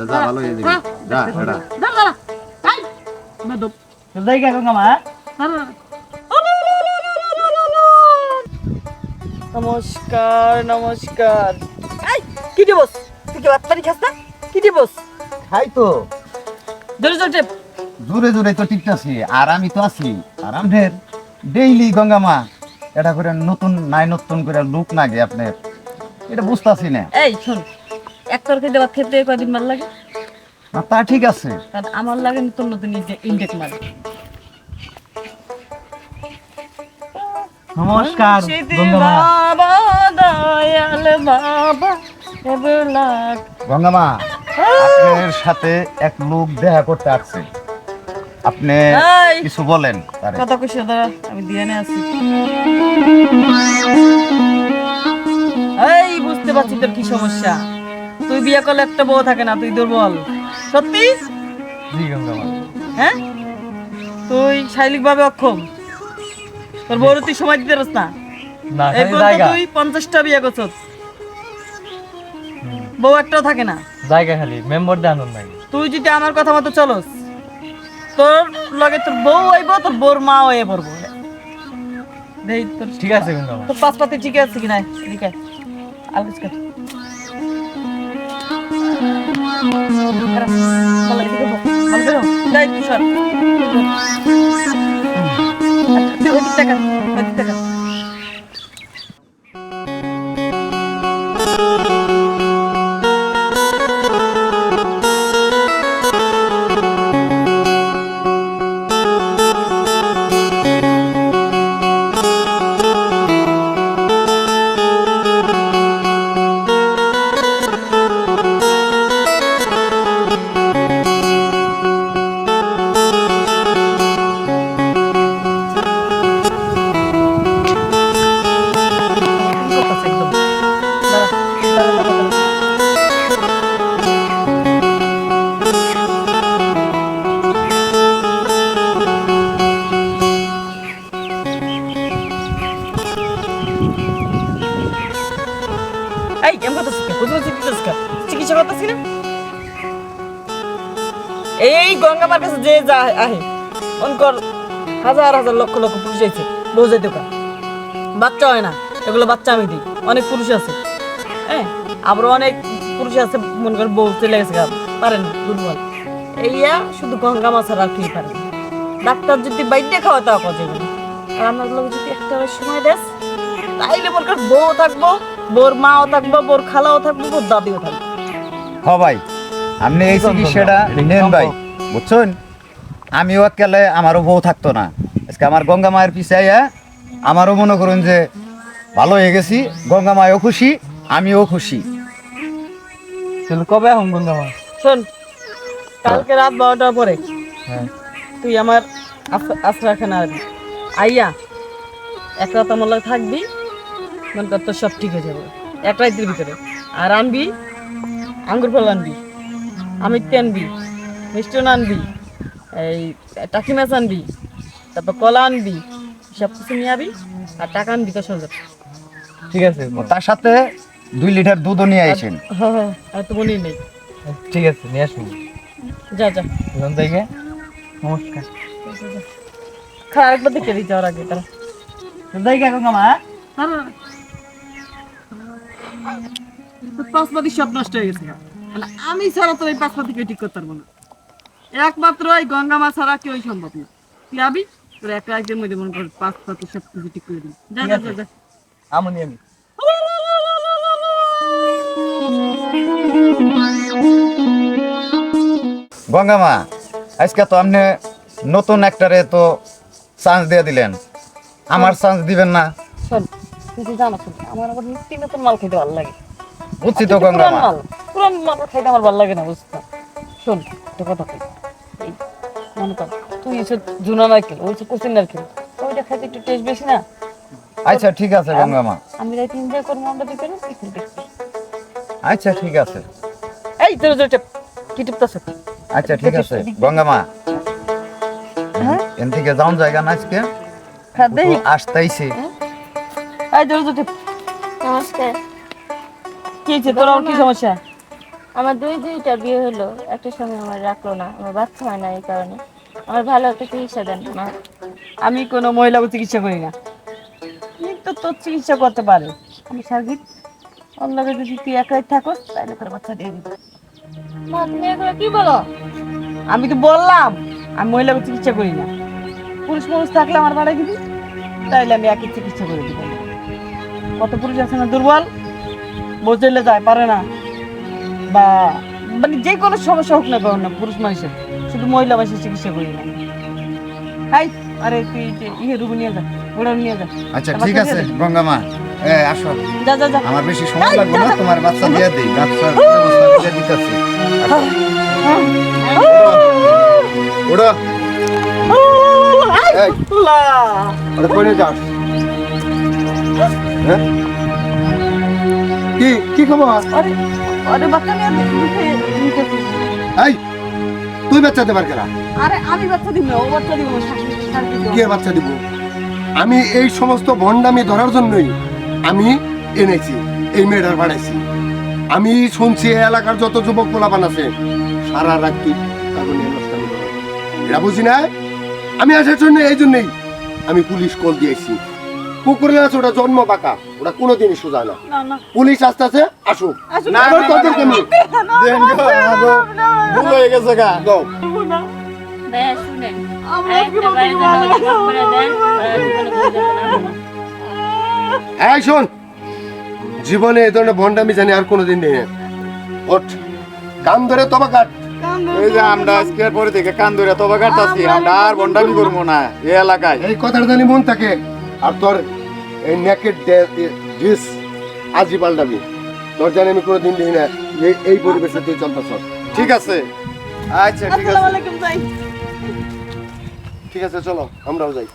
যা ভালো হয়ে যাবি যা তাই গঙ্গা মা নমস্কার নমস্কার এই কি তুই কি বাতমারি খাস না কি খাই তো জোরে জোরে জোরে জোরে তো টিকতাছি আর আমি তো আছি আর আমাদের ডেইলি গঙ্গা মা এটা করে নতুন নাই নতুন করে লুক নাগে আপনার এটা বুঝতাছি না এই শোন এক তরকারি দেওয়ার খেতে কয়দিন ভালো লাগে? তা ঠিক আছে। কারণ আমার লাগে নতুন নতুন ইনটেক মাল। নমস্কার গঙ্গা বাবা দয়াল বাবা এবলাক। আপনার সাথে এক লোক দেখা করতে আসছে। আপনি। কিছু বলেন কথা কইছো দাঁড়া আমি দিয়ে নে আছি। এই বুঝতে পারছি তোর কি সমস্যা। তুই বিয়ে করলে একটা বউ থাকে না তুই দুর্বল। সত্যি? জি হ্যাঁ? তুই শারীরিক ভাবে অক্ষম। তোর বউর তুই সময় দিতে পারস না না এই পর্যন্ত তুই পঞ্চাশটা বিয়ে বউ একটাও থাকে না। জায়গা খালি মেম্বার দেন নাই। তুই যদি আমার কথা মতো চলস তোর লগে তোর বউ আইব তোর বউর মা পড়ব। দেই তোর ঠিক আছে তোর পাশপাতি ঠিক আছে কি নাই ঠিক আছে এদিকে বাচ্চা হয় না এগুলো বাচ্চা আমি দিই। অনেক পুরুষ আছে। হ্যাঁ অনেক পুরুষ আছে মনে করে বউ চলে গেছে গা, পারে না দুর্বল। এইয়া শুধু গঙ্গা মাছ আর কি পারে ডাক্তার যদি বাইরে খাওয়া তাও যাবে আর আমার লোক যদি একটা সময় দেস তাইলে মনে কর বউ থাকব বোর মাও থাকব বোর খালাও থাকব বোর দাদিও থাকব। হ ভাই আপনি এই চিকিৎসাটা নেন ভাই? বুঝছেন? আমিও একেলে আমারও বউ থাকতো না। আজকে আমার গঙ্গা মায়ের পিছে আইয়া আমারও মনে করুন যে ভালো হয়ে গেছি গঙ্গা মায়ও খুশি আমিও খুশি। তাহলে কবে এখন গঙ্গা মা? শোন কালকে রাত বারোটার পরে হ্যাঁ। তুই আমার আশ্রয়খানা আসবি আইয়া এক রাত আমার থাকবি মনে তোর সব ঠিক হয়ে যাবে। এক রাতের ভিতরে। আর আনবি আঙ্গুর ফল আনবি আমিত্তি আনবি মিষ্টি আনবি এই টাকি মাছ আনবি তারপর কলা আনবি সব কিছু নিয়ে আবি আর টাকা আনবি তো সোজা ঠিক আছে তার সাথে দুই লিটার দুধও নিয়ে আইছেন হ্যাঁ হ্যাঁ আর তো নেই। ঠিক আছে নিয়ে আসুন। যা যা। এখন থেকে নমস্কার। খারাপ দেখে দিই যাওয়ার আগে তারা যাই গে গঙ্গা পাঁচপাতি সব নষ্ট হয়ে গেছে মানে আমি ছাড়া তো এই পাঁচপাতিকে ঠিক করতে পারব না। একমাত্র এই গঙ্গা মা ছাড়া কেউই সম্ভব না। তুই আবি তোর একটা একদিন মধ্যে মনে কর পাঁচপাতি সব কিছু ঠিক করে দিবি। যা যা যা, যা। আমি গঙ্গা মা আজকে তো আপনি নতুন একটারে তো চান্স দিয়ে দিলেন। আমার চান্স দিবেন না। শোন তুই জানো আমার আবার নিত্য নতুন মাল খেতে ভালো লাগে। বুঝছি তো গঙ্গা মা। মাল পুরান মাল খাইতে আমার ভালো লাগে না বুঝছ? শোন একটা কথা কই। মনে কর তুই এসে জুনা নারকেল ওই কুচিন নারকেল ওইটা খাইতে একটু টেস্ট বেশি না? আচ্ছা ঠিক আছে গঙ্গা মা। আমি রাইতে এনজয় করব আমরা ভিতরে আচ্ছা ঠিক আছে। এই তোর যে টেপ কি টিপতাছ আচ্ছা ঠিক আছে। গঙ্গা মা। হ্যাঁ? এন থেকে যাওন জায়গা না আজকে? দেই আসতেইছি। এই তোর নমস্কার। কি হয়েছে? তোর আর কি সমস্যা? আমার দুই দুইটা বিয়ে হলো। একটা সময় আমার রাখল না। আমার বাচ্চা হয় না এই কারণে। আমার ভালো একটা চিকিৎসা দেন মা। আমি কোনো মহিলাকে চিকিৎসা করি না। তো তোর চিকিৎসা করতে পারে। আমি সার্গিত লগে যদি তুই একাই থাকস তাহলে তোর বাচ্চা দিয়ে দিবি। মা তুমি এগুলো কি বলো? আমি তো বললাম আমি মহিলাকে চিকিৎসা করি না। পুরুষ মানুষ থাকলে আমার বাড়াই দিবি তাইলে আমি একই চিকিৎসা করে দিব। কত পুরুষ আছে না দুর্বল? বসলে যায় পারে না বা মানে যে কোনো সমস্যা হোক না কারণ না পুরুষ মানুষের শুধু মহিলা মানুষের চিকিৎসা করি না হাই আরে তুই ইয়ে নিয়ে যা নিয়ে যা আচ্ছা ঠিক আছে। গঙ্গা মা আসো যা যা যা আমার বেশি সময় লাগবে না তোমার বাচ্চা দিয়ে দিই বাচ্চার ব্যবস্থা করে দিতেছি ওড়ো এই যাস হ্যাঁ? কি কি খবর? আরে বাচ্চা। এই তুই বাচ্চা দেবার কেনা আরে আমি বাচ্চা দিব ও বাচ্চা দিব। কে বাচ্চা দিব? আমি এই সমস্ত ভণ্ডামি ধরার জন্যই আমি এনেছি এই মেয়েটার বাড়াইছি আমি শুনছি এলাকার যত যুবক পোলাপান আছে সারা রাত তুই এটা বুঝি না? আমি আসার জন্য এই জন্যই আমি পুলিশ কল দিয়েছি। কুকুরে আছে ওটা জন্ম পাকা ওটা কোনোদিনই সোজা না না না পুলিশ আসতে আছে আসুক। না তোদেরকে আমি দেন ভুল হয়ে গেছে গা দাও। ভাইয়া শুনেন। এই শোন জীবনে এই ধরনের ভণ্ডামি জানি আর কোনোদিন নেই ওঠ কান ধরে তবা কাট এই যে আমরা আজকের পরে থেকে কান ধরে তবে কাটতাছি আমরা আর বন্ডামি করব না এই এলাকায় এই কথাটা জানি মন থাকে আর তোর এই নেকেট ড্রেস আজই পাল্টাবি। তোর জানি আমি কোনোদিন দিই না এই- এই পরিবেশে তুই চলতেছ। ঠিক আছে? আচ্ছা ঠিক আছে। ঠিক আছে চলো আমরাও যাই।